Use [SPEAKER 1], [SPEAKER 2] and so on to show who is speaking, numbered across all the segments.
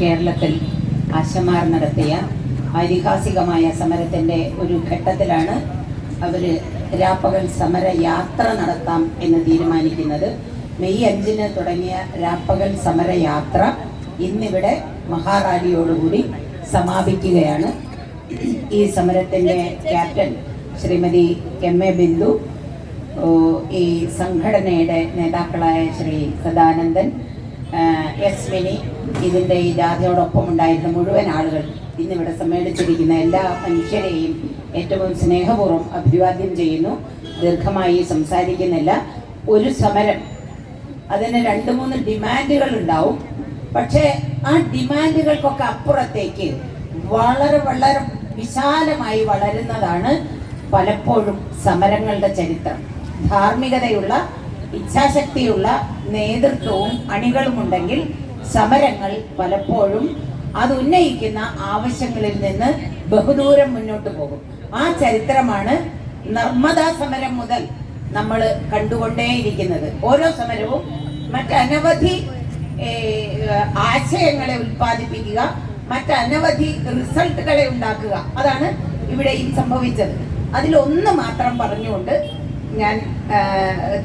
[SPEAKER 1] കേരളത്തിൽ ആശമാർ നടത്തിയ ഐതിഹാസികമായ സമരത്തിന്റെ ഒരു ഘട്ടത്തിലാണ് അവർ രാപ്പകൽ സമര യാത്ര നടത്താം എന്ന് തീരുമാനിക്കുന്നത്. മെയ് അഞ്ചിന് തുടങ്ങിയ രാപ്പകൽ സമരയാത്ര ഇന്നിവിടെ മഹാറാലിയോടുകൂടി സമാപിക്കുകയാണ്. ഈ സമരത്തിന്റെ captain Srimathi M A Bindu ഈ സംഘടനയുടെ നേതാക്കളായ ശ്രീ സദാനന്ദൻ മിനി ഇതിന്റെ ഈ ജാഥയോടൊപ്പം ഉണ്ടായിരുന്ന മുഴുവൻ ആളുകൾ ഇന്നിവിടെ സമ്മേളിച്ചിരിക്കുന്ന എല്ലാ മനുഷ്യരെയും ഏറ്റവും സ്നേഹപൂർവം അഭിവാദ്യം ചെയ്യുന്നു. ദീർഘമായി സംസാരിക്കുന്നില്ല. ഒരു സമരം. അതിന് രണ്ട് മൂന്ന് ഡിമാൻഡുകൾ ഉണ്ടാവും. പക്ഷേ ആ ഡിമാൻഡുകൾക്കൊക്കെ അപ്പുറത്തേക്ക് വളരെ വളരെ വിശാലമായി വളരുന്നതാണ് പലപ്പോഴും സമരങ്ങളുടെ ചരിത്രം. ധാർമ്മികതയുള്ള ഇച്ഛാശക്തിയുള്ള നേതൃത്വവും അണികളുമുണ്ടെങ്കിൽ സമരങ്ങൾ പലപ്പോഴും അത് ഉന്നയിക്കുന്ന ആവശ്യങ്ങളിൽ നിന്ന് ബഹുദൂരം മുന്നോട്ട് പോകും. ആ ചരിത്രമാണ് നർമ്മദാ സമരം മുതൽ നമ്മൾ കണ്ടുകൊണ്ടേയിരിക്കുന്നത്. ഓരോ സമരവും മറ്റനവധി ആശയങ്ങളെ ഉൽപ്പാദിപ്പിക്കുക മറ്റനവധി റിസൾട്ടുകളെ ഉണ്ടാക്കുക. അതാണ് ഇവിടെയും സംഭവിച്ചത്. അതിലൊന്ന് മാത്രം പറഞ്ഞുകൊണ്ട് ഞാൻ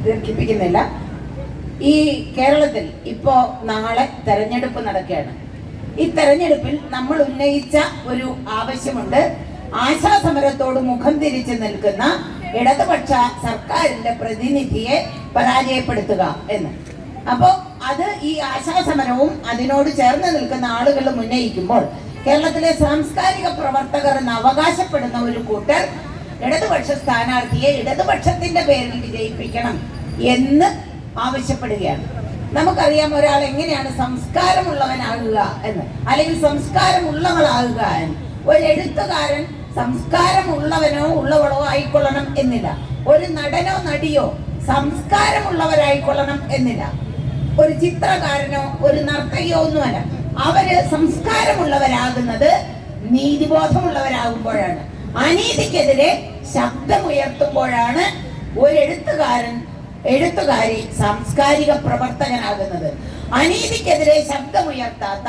[SPEAKER 1] ദീർഘിപ്പിക്കുന്നില്ല. ഈ കേരളത്തിൽ ഇപ്പോ നാളെ തെരഞ്ഞെടുപ്പ് നടക്കുകയാണ്. ഈ തെരഞ്ഞെടുപ്പിൽ നമ്മൾ ഉന്നയിച്ച ഒരു ആവശ്യമുണ്ട്. ആശാസമരത്തോട് മുഖം തിരിച്ചു നിൽക്കുന്ന ഇടതുപക്ഷ സർക്കാരിന്റെ പ്രതിനിധിയെ പരാജയപ്പെടുത്തുക എന്ന്. അപ്പോ അത് ഈ ആശാസമരവും അതിനോട് ചേർന്ന് നിൽക്കുന്ന ആളുകളും ഉന്നയിക്കുമ്പോൾ കേരളത്തിലെ സാംസ്കാരിക പ്രവർത്തകർ എന്ന് അവകാശപ്പെടുന്ന ഒരു കൂട്ടർ ഇടതുപക്ഷ സ്ഥാനാർത്ഥിയെ ഇടതുപക്ഷത്തിന്റെ പേരിൽ വിജയിപ്പിക്കണം എന്ന് ആവശ്യപ്പെടുകയാണ്. നമുക്കറിയാം ഒരാൾ എങ്ങനെയാണ് സംസ്കാരമുള്ളവനാകുക എന്ന്. അല്ലെങ്കിൽ സംസ്കാരമുള്ളവളാകുക എന്ന്. ഒരു എഴുത്തുകാരൻ സംസ്കാരമുള്ളവനോ ഉള്ളവളോ ആയിക്കൊള്ളണം എന്നില്ല. ഒരു നടനോ നടിയോ സംസ്കാരമുള്ളവരായിക്കൊള്ളണം എന്നില്ല. ഒരു ചിത്രകാരനോ ഒരു നർത്തകിയോ ഒന്നുമല്ല. അവർ സംസ്കാരമുള്ളവരാകുന്നത് നീതിബോധമുള്ളവരാകുമ്പോഴാണ്. അനീതിക്കെതിരെ ശബ്ദമുയർത്തുമ്പോഴാണ് ഒരു എഴുത്തുകാരൻ എഴുത്തുകാരി സാംസ്കാരിക പ്രവർത്തകനാകുന്നത്. അനീതിക്കെതിരെ ശബ്ദമുയർത്താത്ത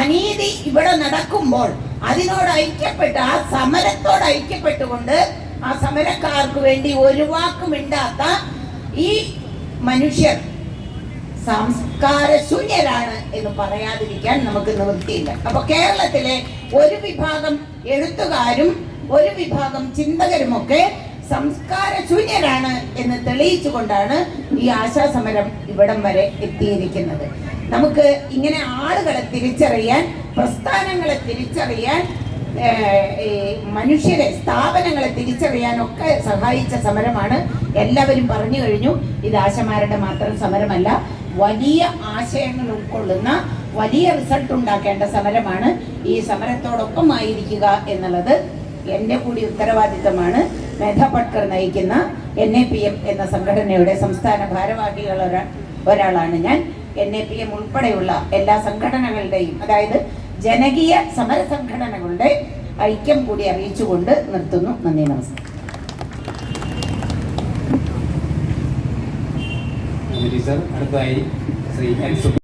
[SPEAKER 1] അനീതി ഇവിടെ നടക്കുമ്പോൾ അതിനോട് ഐക്യപ്പെട്ട് ആ സമരത്തോട് ഐക്യപ്പെട്ടുകൊണ്ട് ആ സമരക്കാർക്ക് വേണ്ടി ഒരു വാക്കുമിണ്ടാത്ത ഈ മനുഷ്യർ സംസ്കാരശൂന്യരാണ് എന്ന് പറയാതിരിക്കാൻ നമുക്ക് നിവൃത്തിയില്ല. അപ്പൊ കേരളത്തിലെ ഒരു വിഭാഗം എഴുത്തുകാരും ഒരു വിഭാഗം ചിന്തകരുമൊക്കെ സംസ്കാര ശൂന്യരാണ് എന്ന് തെളിയിച്ചുകൊണ്ടാണ് ഈ ആശാസമരം ഇവിടം വരെ എത്തിയിരിക്കുന്നത്. നമുക്ക് ഇങ്ങനെ ആളുകളെ തിരിച്ചറിയാൻ പ്രസ്ഥാനങ്ങളെ തിരിച്ചറിയാൻ മനുഷ്യരെ സ്ഥാപനങ്ങളെ തിരിച്ചറിയാനൊക്കെ സഹായിച്ച സമരമാണ്. എല്ലാവരും പറഞ്ഞു കഴിഞ്ഞു. ഇത് ആശമാരുടെ മാത്രം സമരമല്ല. വലിയ ആശയങ്ങൾ ഉൾക്കൊള്ളുന്ന വലിയ റിസൾട്ട് ഉണ്ടാക്കേണ്ട സമരമാണ് ഈ സമരത്തോടൊപ്പം ആയിരിക്കുക എന്നുള്ളത് എന്റെ കൂടി ഉത്തരവാദിത്തമാണ്. മേധ പട്കർ നയിക്കുന്ന എൻ എ പി എം എന്ന സംഘടനയുടെ സംസ്ഥാന ഭാരവാഹികൾ ഒരാ ഒരാളാണ് ഞാൻ. എൻ എ പി എം ഉൾപ്പെടെയുള്ള എല്ലാ സംഘടനകളുടെയും അതായത് ജനകീയ സമര സംഘടനകളുടെ ഐക്യം കൂടി അറിയിച്ചുകൊണ്ട് നിർത്തുന്നു. നന്ദി നമസ്കാരം.
[SPEAKER 2] ടീച്ചർ അടുത്തതായി ശ്രീ എൻ സുബി